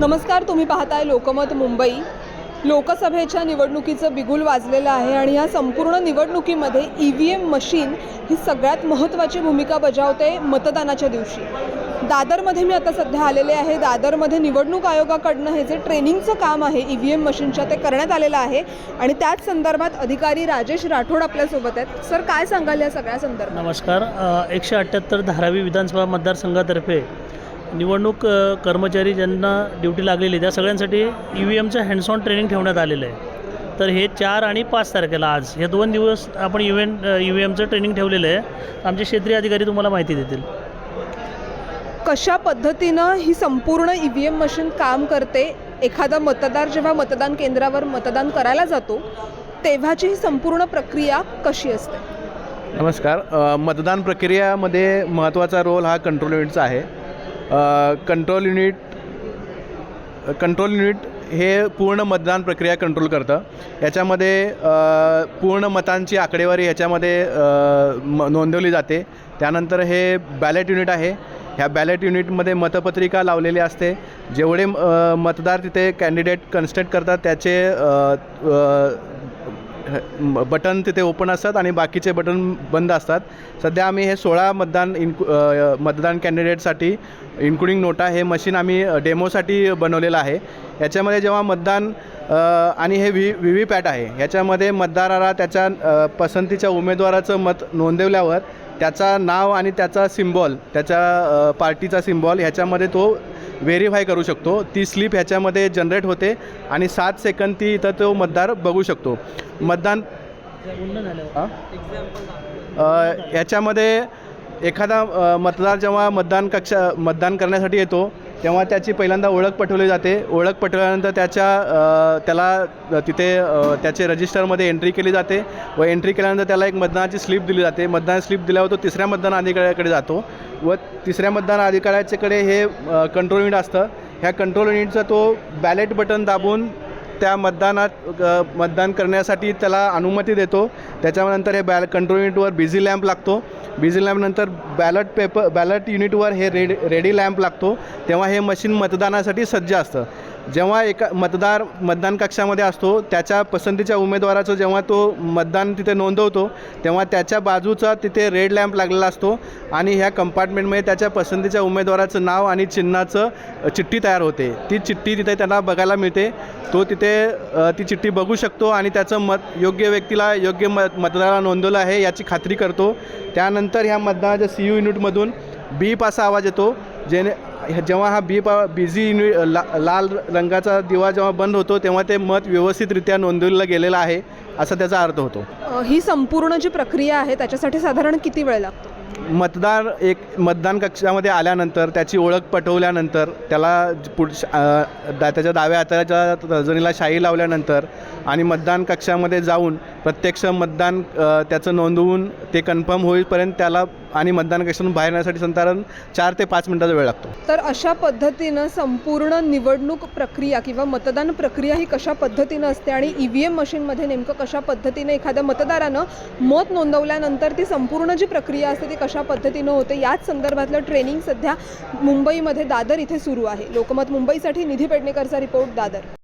नमस्कार तुम्ही पाहताय लोकमत मुंबई. लोकसभेच्या निवडणुकीचं बिगुल वाजलेलं आहे आणि या संपूर्ण निवडणुकीमध्ये ई व्ही एम मशीन ही सगळ्यात महत्त्वाची भूमिका बजावते मतदानाच्या दिवशी. दादरमध्ये मी आता सध्या आलेले आहे. दादरमध्ये निवडणूक आयोगाकडनं हे जे ट्रेनिंगचं काम आहे ई व्ही एम मशीनच्या ते करण्यात आलेलं आहे. आणि त्याच संदर्भात अधिकारी राजेश राठोड आपल्यासोबत आहेत. सर काय सांगाल या सगळ्या संदर्भात? नमस्कार. एकशे अठ्ठ्याहत्तर धारावी विधानसभा मतदारसंघातर्फे निवडणूक कर्मचारी ज्यांना ड्युटी लागलेली त्या सगळ्यांसाठी ई व्ही एमचं हँड्स ऑन ट्रेनिंग ठेवण्यात आलेलं आहे. तर हे चार आणि पाच तारखेला आज हे दोन दिवस आपण इव्हेंट ई व्ही एमचं ट्रेनिंग ठेवलेलं आहे. आमचे क्षेत्रीय अधिकारी तुम्हाला माहिती देतील. कशा पद्धतीनं ही संपूर्ण ई व्ही एम मशीन काम करते? एखादा मतदार जेव्हा मतदान केंद्रावर मतदान करायला जातो तेव्हाची ही संपूर्ण प्रक्रिया कशी असते? नमस्कार. मतदान प्रक्रियामध्ये महत्त्वाचा रोल हा कंट्रोल युनिटचा आहे. कंट्रोल युनिट कंट्रोल युनिट हे पूर्ण मतदान प्रक्रिया कंट्रोल करतं. याच्यामध्ये पूर्ण मतांची आकडेवारी ह्याच्यामध्ये म नोंदवली जाते. त्यानंतर हे बॅलेट युनिट आहे. ह्या बॅलेट युनिटमध्ये मतपत्रिका लावलेली असते. जेवढे मतदार तिथे कॅन्डिडेट कन्स्टेट करतात त्याचे बटन तिथे ओपन असतात आणि बाकीचे बटन बंद असतात. सध्या आम्ही हे सोळा मतदान इन्कु मतदान कॅन्डिडेटसाठी इन्क्लुडिंग नोटा हे मशीन आम्ही डेमोसाठी बनवलेलं आहे. याच्यामध्ये जेव्हा मतदान आणि हे व्ही व्ही व्ही पॅट आहे याच्यामध्ये मतदाराला त्याच्या पसंतीच्या उमेदवाराचं मत नोंदवल्यावर त्याचा नाव आणि त्याचा सिम्बॉल त्याच्या पार्टीचा सिम्बॉल ह्याच्यामध्ये तो व्हेरीफाय करू शकतो. ती स्लिप ह्याच्यामध्ये जनरेट होते आणि सात सेकंद ती इथं तो मतदार बघू शकतो. मतदान याच्यामध्ये एखादा मतदार जेव्हा मतदान कक्षा मतदान करण्यासाठी येतो तेव्हा त्याची पहिल्यांदा ओळख पटवली जाते. ओळख पटवल्यानंतर त्याच्या त्याला तिथे त्याचे रजिस्टरमध्ये एंट्री केली जाते व एंट्री केल्यानंतर त्याला एक मतदानाची स्लिप दिली जाते. मतदान स्लिप दिल्यावर तो तिसऱ्या मतदान अधिकाऱ्याकडे जातो. व तिसऱ्या मतदान अधिकाऱ्याच्याकडे हे कंट्रोल युनिट असतं. ह्या कंट्रोल युनिटचा तो बॅलेट बटन दाबून त्या मतदानात मतदान करण्यासाठी त्याला अनुमती देतो. त्याच्यानंतर हे बॅल कंट्रोल युनिटवर बिझी लॅम्प लागतो. बिझी लॅम्पनंतर बॅलट पेपर बॅलट युनिटवर हे रेडी रेडी लॅम्प लागतो. तेव्हा हे मशीन मतदानासाठी सज्ज असतं. जेव्हा एका मतदार मतदान कक्षामध्ये असतो त्याच्या पसंतीच्या उमेदवाराचं जेव्हा तो मतदान तिथे नोंदवतो तेव्हा त्याच्या बाजूचा तिथे रेड लॅम्प लागलेला असतो आणि ह्या कंपार्टमेंटमध्ये त्याच्या पसंतीच्या उमेदवाराचं नाव आणि चिन्हाचं चिठ्ठी तयार होते. ती चिठ्ठी तिथे त्यांना बघायला मिळते. तो तिथे ती चिठ्ठी बघू शकतो आणि त्याचं मत योग्य व्यक्तीला योग्य मत मतदाराला नोंदवलं आहे याची खात्री करतो. त्यानंतर ह्या मतदानाच्या सी यू युनिटमधून बीप असा आवाज येतो जेणे जेव्हा हा बीप बिझी युनिट ला लाल रंगाचा दिवा जेव्हा बंद होतो तेव्हा ते मत व्यवस्थितरित्या नोंदवलं गेलेलं आहे असा त्याचा अर्थ होतो. ही संपूर्ण जी प्रक्रिया आहे त्याच्यासाठी साधारण किती वेळ लागतो? मतदार एक मतदान कक्षामध्ये आल्यानंतर त्याची ओळख पटवल्यानंतर त्याला पुढ दा त्याच्या डाव्या हाताच्या तर्जनीला शाई लावल्यानंतर आणि मतदान कक्षामध्ये जाऊन प्रत्यक्ष मतदान त्याचं नोंदवून ते कन्फर्म होईपर्यंत त्याला आणि मतदान कक्षातून बाहेर येण्यासाठी साधारण चार ते पाच मिनटाचा वेळ लागतो. तर अशा पद्धतीनं संपूर्ण निवडणूक प्रक्रिया किंवा मतदान प्रक्रिया ही कशा पद्धतीनं असते आणि ई व्ही एम मशीनमध्ये नेमकं कशा पद्धतीनं एखाद्या मतदारानं मत नोंदवल्यानंतर ती संपूर्ण जी प्रक्रिया असते ती कशा पद्धतीनं होते याच संदर्भातलं ट्रेनिंग सध्या मुंबईमध्ये दादर इथे सुरू आहे. लोकमत मुंबईसाठी निधी पेडणेकरचा रिपोर्ट दादर.